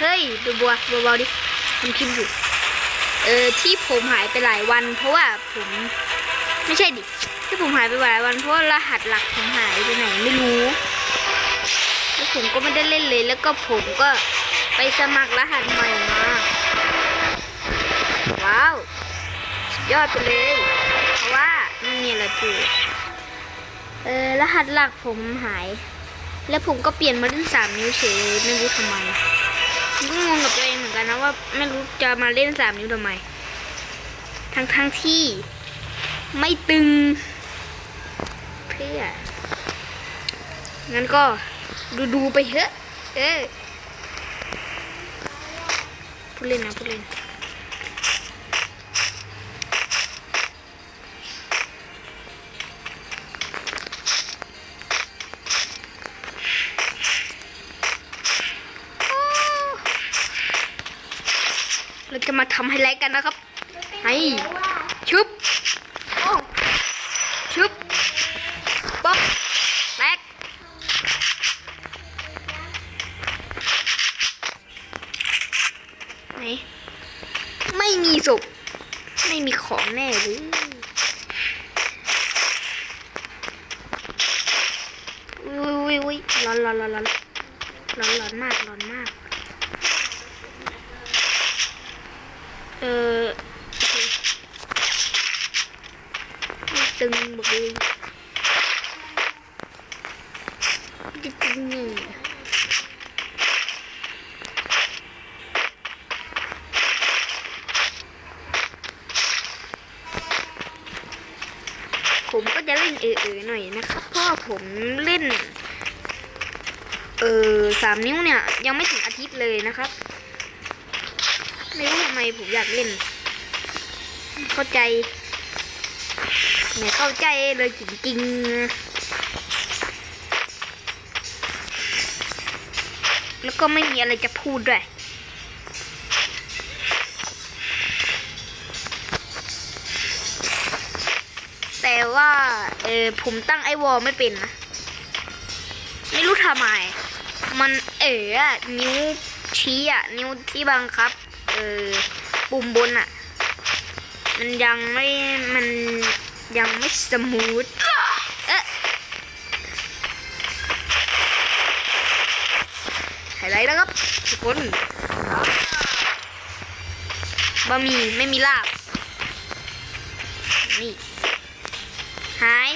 เฮ้ยดูบัวบัวเบาๆดิมันพิมพ์อยู่ เออที่ผมหายไปหลายวัน เพราะว่าผมไม่ใช่ดิที่ผมหายไปหลายวันเพราะรหัสหลักผมหายไปไหนไม่รู้แล้วผมก็ไม่ได้เล่นเลย แล้วก็ผมก็ไปสมัครรหัสใหม่มาว้าวยอดไปเลย เพราะว่าไม่มีอะไรถูกเออรหัสหลักผมหาย แล้วผมก็เปลี่ยนมาเล่นสามนิ้วเฉยไม่รู้ทำไม งงกับตัวเองเหมือนกันนะว่าไม่รู้จะมาเล่นสามนิ้วทำไม ทั้งทั้งที่ไม่ตึง เพื่อ งั้นก็ดูดูๆไปเถอะ เออผู้เล่นนะผู้เล่น เราจะมาทำไฮไลท์กันนะครับไอ้ชุบโอ้ชุบป๊อกแตกไหนไม่มีศพไม่มีของแน่หรืออุ้ยอุ้ยอุ้ยร้อนร้อนร้อนร้อนร้อนร้อนมากร้อนมาก เออตึงบอกเลยจะตึงนี่ผมก็จะเล่นเออๆหน่อยนะครับเพราะผมเล่น เออสามนิ้วเนี่ย ยังไม่ถึงอาทิตย์เลยนะครับ ไม่รู้ทำไมผมอยากเล่น เข้าใจไม่เข้าใจเลยจริงๆ แล้วก็ไม่มีอะไรจะพูดด้วยแต่ว่าเออผมตั้งไอวอลไม่เป็นนะ ไม่รู้ทำไม มันเอออนิ้วชี้อะนิ้วที่บังคับ เออปุ่มบนอะมันยังไม่มันยังไม่สมูทเอ๊ะไฮไลท์แล้วครับทุกคนบะหมี่ไม่มีลาบนี่หาย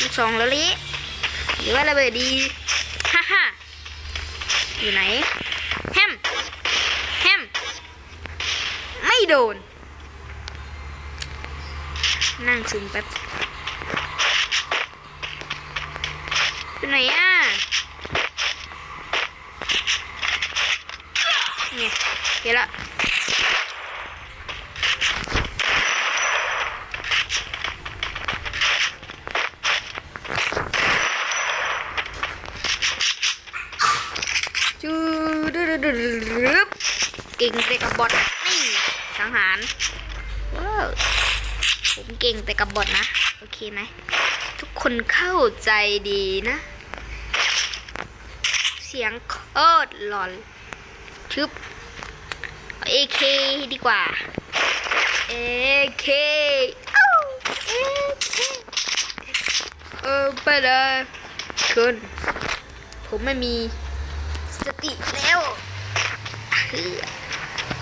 ลูกสองแล้วลิหรือว่าระเบิดดี ฮ่าฮ่าอยู่ไหน แฮม แฮม ไม่ โดน นั่งซึมแป๊บอยู่ไหนอะเนี่ยเดี๋ยวละจูดูดูดูดูเก่งแต่กับบอท หารว้าวผมเก่งแต่กับบอทนะ โอเคไหม ทุกคนเข้าใจดีนะ เสียงโคตรหลอนชึบเอเคดีกว่าเอเคเอ้าเอเคเออไปเลยคุณผมไม่มีสติแล้ว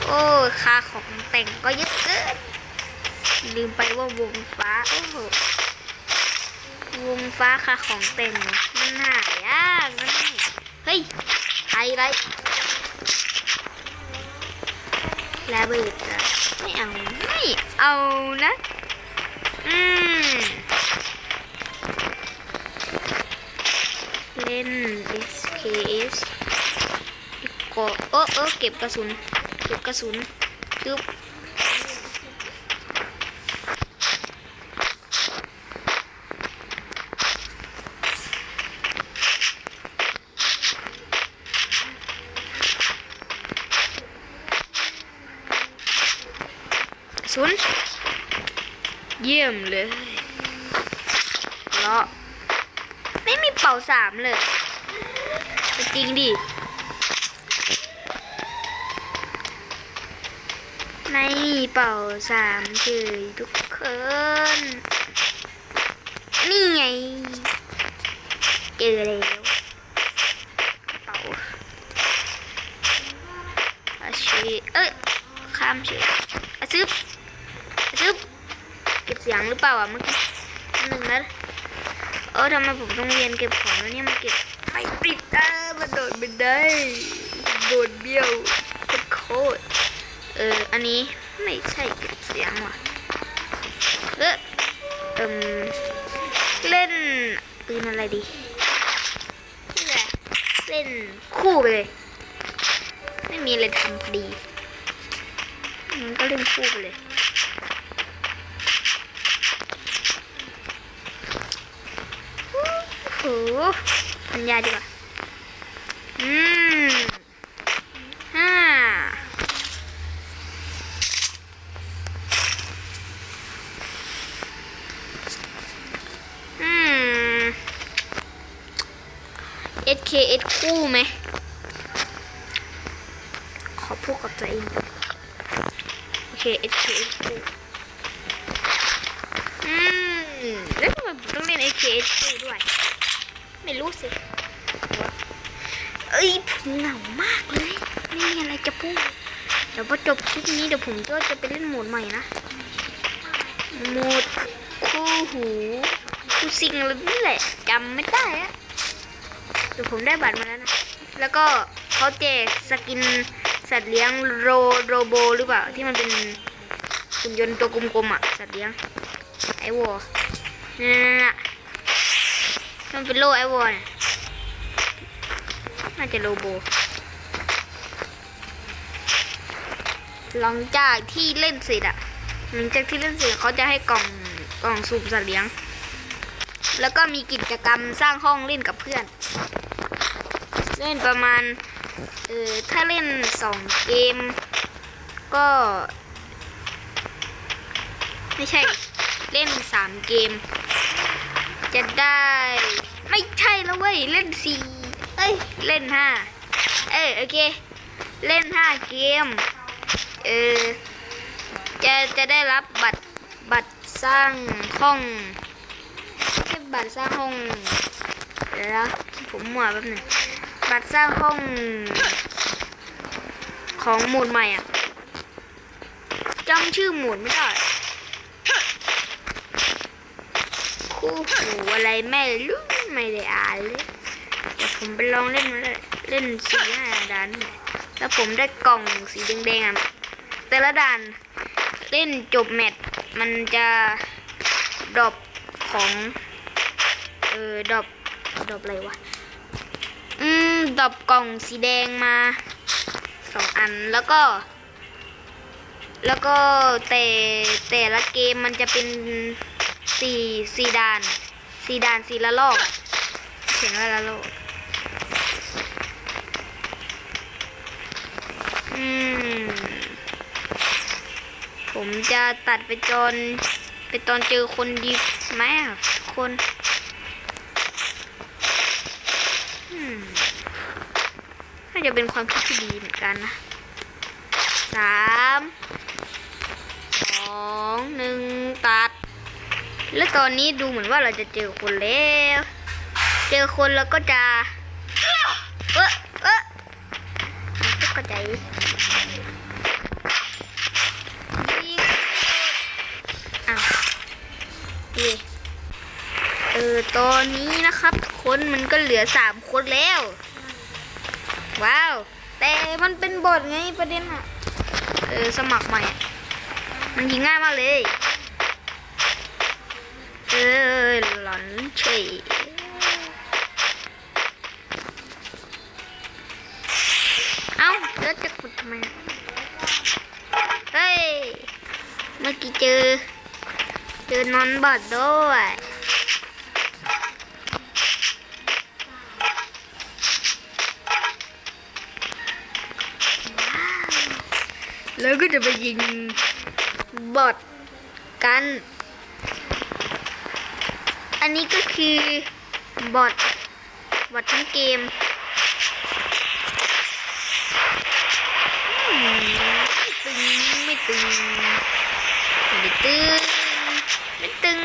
โอ้ค่าของแต่งก็เยอะเกินลืมไปว่าวงฟ้า โอ้โหวงฟ้าค่าของแต่งมันหายากนะนี่เฮ้ยไฮไรระเบิดอะไม่เอา ไม่เอานะ อืม เล่น SKS ก็เออเออเก็บกระสุน เก็บกระสุนตึ๊บสุนเยี่ยมเลยเลาะไม่มีเป่าสามเลย จริงดิ ในเป่าสามเจยทุกคน นี่ไง เจอแล้วเป๋าอาชีเอ้ยข้ามเฉยอาซึบอาซึบเก็บเสียงหรือเปล่าอะเมื่อกี้หนึ่งนะเออทำไมผมต้องเรียนเก็บของแล้วเนี่ยมันเก็บไม่ติดเออมันโดดไม่ได้โดดเบี้ยวโคตร เออ อันนี้ไม่ใช่เก็บเสียงว่ะเออเอิมเล่นปืนอะไรดีเล่นคู่ไปเลย ไม่มีอะไรทำพอดีมันก็เล่นคู่ไปเลยโอ้โหปัญญาดีกว่าอืมห้าอืม SKS คู่ไหม ขอพูดกับตัวเอง โอเค SKS คู่ อืม แล้วทำไมต้องเล่น SKS คู่ด้วย ไม่รู้สิ เอ้ย ผมเหงามากเลย ไม่มีอะไรจะพูด เดี๋ยวพอจบคลิปนี้เดี๋ยวผมก็จะไปเล่นโหมดใหม่นะ โหมดคู่หูคู่ซิงอะไรนี่แหละจำไม่ได้อะ เดี๋ยวผมได้บัตรมาแล้วนะ แล้วก็เขาแจกสกินสัตว์เลี้ยงโรโรโบหรือเปล่า ที่มันเป็นหุ่นยนต์ตัวกลมๆอะ สัตว์เลี้ยงไอวอนั่นน่ะมันเป็นโลไอวอเนี่ยน่าจะโลโบ หลังจากที่เล่นเสร็จอะหลังจากที่เล่นเสร็จเขาจะให้กล่องกล่องสูบสัตว์เลี้ยง แล้วก็มีกิจกรรมสร้างห้องเล่นกับเพื่อน เล่นประมาณเออถ้าเล่นสองเกม ก็ ไม่ใช่เล่นสามเกม จะได้ ไม่ใช่แล้วเว้ย เล่นสี่เอ้ย เล่นห้าเออโอเค เล่นห้าเกม เออ จะจะได้รับบัตรบัตรสร้างห้องแค่บัตรสร้างห้องเดี๋ยวผมหมัวแป๊บนึง บัตรสร้างห้อง ของหมุดใหม่อะจำชื่อหมุดไม่ได้ คู่หูอะไรไม่รู้ไม่ได้อ่านเลยเดี๋ยวผมไปลองเล่นมาเลยเล่นสีห้าด่านแล้วผมได้กล่องสีแดงๆอะแต่ละด่าน เล่นจบแมตช์มันจะดรอปของ เออดรอปดรอปอะไรวะ มดรอปกล่องสีแดงมาสองอันแล้วก็ แล้วก็แต่แต่ละเกมมันจะเป็นสี่สี่ด่านสี่ด่านสี่ละลอกเขียนว่าละลอกอืมผมจะตัดไปจนไปตอนเจอคนดีไหมอะคน อืมน่าจะเป็นความคิดที่ดีเหมือนกันนะสามสองหนึ่งตัด แล้วตอนนี้ดูเหมือนว่าเราจะเจอคนแล้ว เจอคนแล้วก็จะเออเออไม่เข้าใจยิงอ้าวเย่เออตอนนี้นะครับ คนมันก็เหลือสามคนแล้ว ว้าว แต่มันเป็นบทไงประเด็นอะเออสมัครใหม่มันยิงง่ายมากเลย เออหลอนเฉยเอ้าแล้วจะกดทำไมเฮ้ย เมื่อกี้เจอ เจอนอนบอดด้วย แล้วก็จะไปยิงบอทกัน อันนี้ก็คือบอทบอททั้งเกมไม่ตึงไม่ตึงไม่ตึงไม่ตึง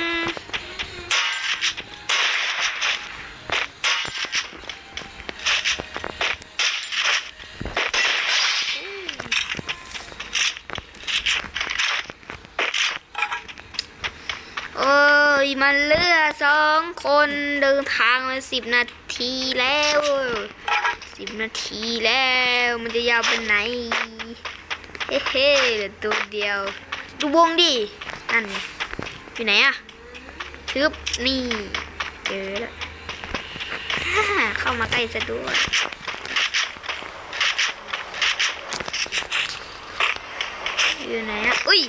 โอ้ย มันเลือสองคนเดินทางมาสิบนาทีแล้วสิบนาทีแล้ว มันจะยาวไปไหน เฮ้เฮ้เหลือตัวเดียว ดูวงดินั่นอยู่ไหนอะทึบนี่เจอแล้วเข้ามาใกล้ซะด้วยอยู่ไหนอะอุ้ย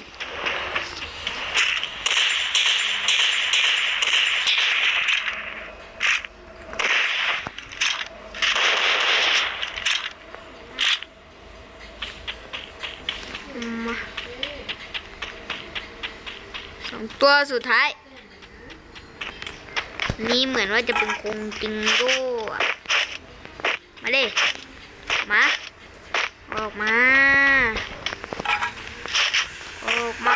ตัวสุดท้าย นี่เหมือนว่าจะเป็นคงจิงโร่อะมาเลยมา ออกมา ออกมา